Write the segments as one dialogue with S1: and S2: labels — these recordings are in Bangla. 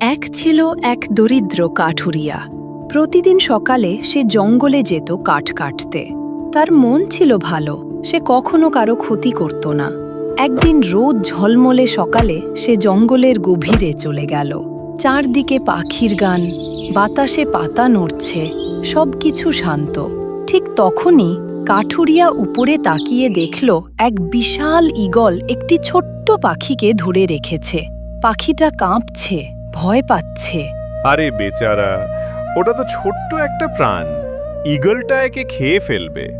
S1: এক ছিল এক দরিদ্র কাঠুরিয়া। প্রতিদিন সকালে সে জঙ্গলে যেত কাঠ কাটতে। তার মন ছিল ভালো, সে কখনো কারও ক্ষতি করত না। একদিন রোদ ঝলমলে সকালে সে জঙ্গলের গভীরে চলে গেল। চারদিকে পাখির গান, বাতাসে পাতা নড়ছে, সবকিছু শান্ত। ঠিক তখনই কাঠুরিয়া উপরে তাকিয়ে দেখল এক বিশাল ঈগল একটি ছোট্ট পাখিকে ধরে রেখেছে। পাখিটা কাঁপছে ভয় পাচ্ছে।
S2: আরে বেচারা ওটা তো ছোট্ট একটা প্রাণ। ইগলটা একে খেয়ে ফেলবে।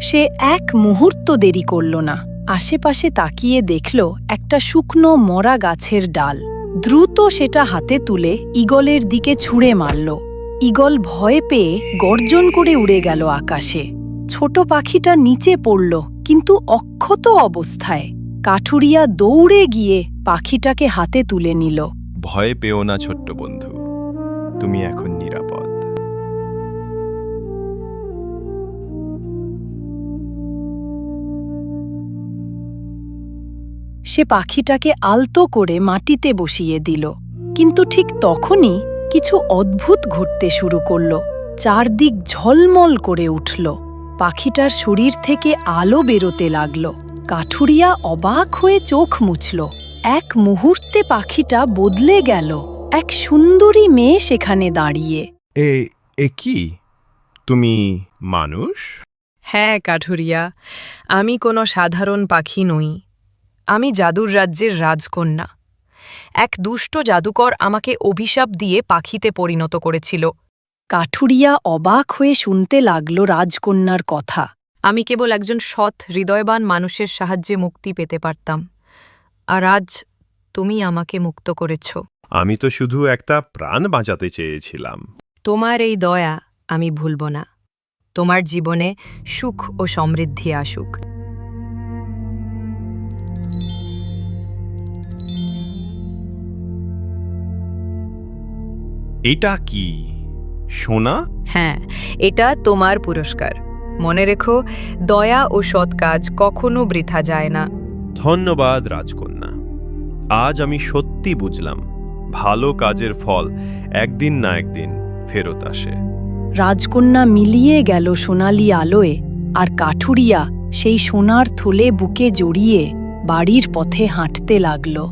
S1: সে এক মুহূর্ত দেরি করল না। আশেপাশে তাকিয়ে দেখল একটা শুকনো মরা গাছের ডাল। দ্রুত সেটা হাতে তুলে ঈগলের দিকে ছুঁড়ে মারল। ঈগল ভয় পেয়ে গর্জন করে উড়ে গেল আকাশে। ছোট পাখিটা নিচে পড়ল কিন্তু অক্ষত অবস্থায়। কাঠুরিয়া দৌড়ে গিয়ে পাখিটাকে হাতে তুলে নিল।
S3: ভয় পেও না ছোট্ট বন্ধু তুমি এখন নিরাপদ।
S1: সে পাখিটাকে আলতো করে মাটিতে বসিয়ে দিল কিন্তু ঠিক তখনই কিছু অদ্ভুত ঘটতে শুরু করল চারদিক ঝলমল করে উঠল। পাখিটার শরীর থেকে আলো বেরোতে লাগল। কাঠুরিয়া অবাক হয়ে চোখ মুছল। এক মুহূর্তে পাখিটা বদলে গেল। এক সুন্দরী মেয়ে সেখানে দাঁড়িয়ে।
S2: এ এ কি? তুমি মানুষ?
S4: হ্যাঁ কাঠুরিয়া আমি কোনো সাধারণ পাখি নই। আমি জাদুর রাজ্যের রাজকন্যা। এক দুষ্ট জাদুকর আমাকে অভিশাপ দিয়ে পাখিতে পরিণত করেছিল।
S1: কাঠুরিয়া অবাক হয়ে শুনতে লাগল রাজকন্যার কথা।
S4: আমি কেবল একজন সৎ হৃদয়বান মানুষের সাহায্যে মুক্তি পেতে পারতাম। আর আজ তুমি আমাকে মুক্ত করেছ।
S2: আমি তো শুধু একটা প্রাণ বাঁচাতে চেয়েছিলাম।
S4: তোমার এই দয়া আমি ভুলব না। তোমার জীবনে সুখ ও সমৃদ্ধি আসুক।
S2: এটা কি? সোনা?
S4: হ্যাঁ এটা তোমার পুরস্কার। মনে রেখো দয়া ও সৎ কাজ কখনো বৃথা যায় না।
S3: ধন্যবাদ রাজকন্যা। আজ আমি সত্যি বুঝলাম ভালো কাজের ফল একদিন না একদিন ফেরত আসে।
S1: রাজকন্যা মিলিয়ে গেল সোনালি আলোয় আর কাঠুরিয়া সেই সোনার থলে বুকে জড়িয়ে বাড়ির পথে হাঁটতে লাগল।